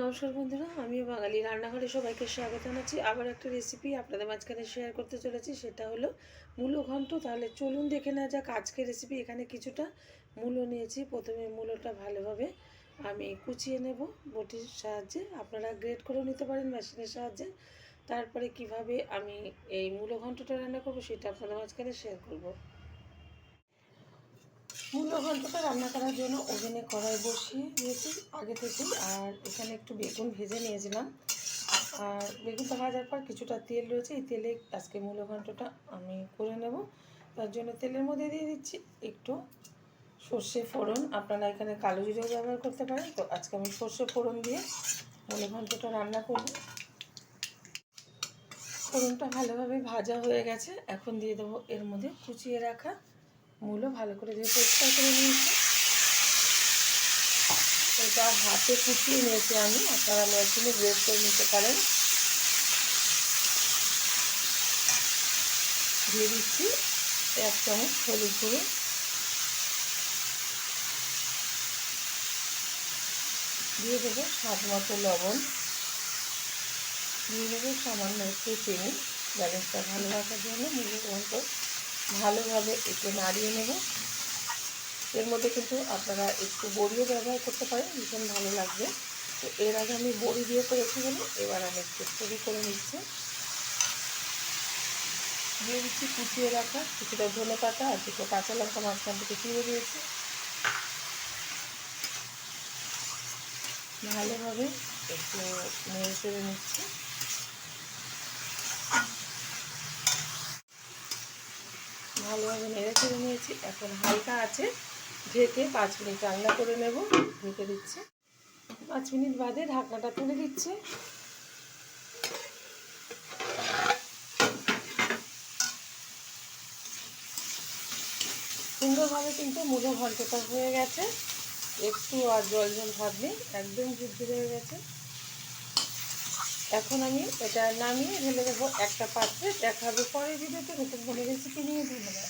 নমস্কার বন্ধুরা, আমিও বাঙালি রান্নাঘরে সবাইকে স্বাগত জানাচ্ছি। আবার একটা রেসিপি আপনাদের মাঝখানে শেয়ার করতে চলেছি, সেটা হলো মূলো ঘন্ট। তাহলে চলুন দেখে নেওয়া যাক আজকের রেসিপি এখানে কিছুটা মূলো নিয়েছি। প্রথমে মূলোটা ভালোভাবে আমি কুচিয়ে নেব বটির সাহায্যে। আপনারা গ্রেড করেও নিতে পারেন মেশিনের সাহায্যে। তারপরে কীভাবে আমি এই মূলো ঘন্টটা রান্না করব, সেটা আপনাদের মাঝখানে শেয়ার করব। মূলো ঘন্টটা রান্না করার জন্য ওভেনে কড়াই বসিয়ে দিয়েছি আগে থেকেই। আর এখানে একটু বেগুন ভেজে নিয়েছিলাম। আর বেগুনটা ভাজার পর কিছুটা তেল রয়েছে, এই তেলে আজকে মূল্য ঘন্টটা আমি করে নেব। তার জন্য তেলের মধ্যে দিয়ে দিচ্ছি একটু সর্ষে ফোড়ন। আপনারা এখানে কালো জিরেও ব্যবহার করতে পারেন। তো আজকে আমি সর্ষে ফোড়ন দিয়ে মূলো ঘন্টটা রান্না করব। ফোড়নটা ভালোভাবে ভাজা হয়ে গেছে। এখন দিয়ে দেবো এর মধ্যে কুচিয়ে রাখা মূলো ভালো করে দিয়ে পরিষ্কার করে নিয়েছি। এটা হাতে কুচিয়ে নিয়েছি আমি, আপনারা মেশিনে গ্রেড করে নিতে পারেন। দিয়ে দিচ্ছি এক চামচ হলুদ গুঁড়ো। দিয়ে দেবো স্বাদ মতো লবণ। দিয়ে দেবো সামান্য একটু চিনি, ব্যালেন্সটা ভালো রাখার জন্য। মুরগি মতো ভালোভাবে একটু নাড়িয়ে নেব। এর মধ্যে কিন্তু আপনারা একটু বড়িও ব্যবহার করতে পারেন, ভীষণ ভালো লাগবে। তো এর আগে আমি বড়ি দিয়ে করেছি বলে এবার আমি একটু তৈরি করে নিচ্ছি। দিয়ে দিচ্ছি কুচিয়ে রাখা কিছুটা ধনে পাতা আর দুটো কাঁচা লঙ্কা মাঝখান থেকে চিড়ে দিয়েছি। ভালোভাবে একটু নেড়ে চেড়ে নিচ্ছি। ভালোভাবে নেড়ে চেড়ে নিয়েছি। এখন হালকা আছে ঢেকে পাঁচ মিনিট রান্না করে নেব। ঢেকে দিচ্ছে। পাঁচ মিনিট বাদে ঢাকনাটা তুলে দিচ্ছি। সুন্দরভাবে কিন্তু মুলো ঘন্টটা হয়ে গেছে। একটু আর জল জল ভাব একদম ঝুরঝুরে হয়ে গেছে। এখন আমি এটা নামিয়ে ঢেলে দেবো একটা পাত্রে। দেখাবে পরে ভিডিওতে নতুন কোনো রেসিপি নিয়ে। ধন্যবাদ।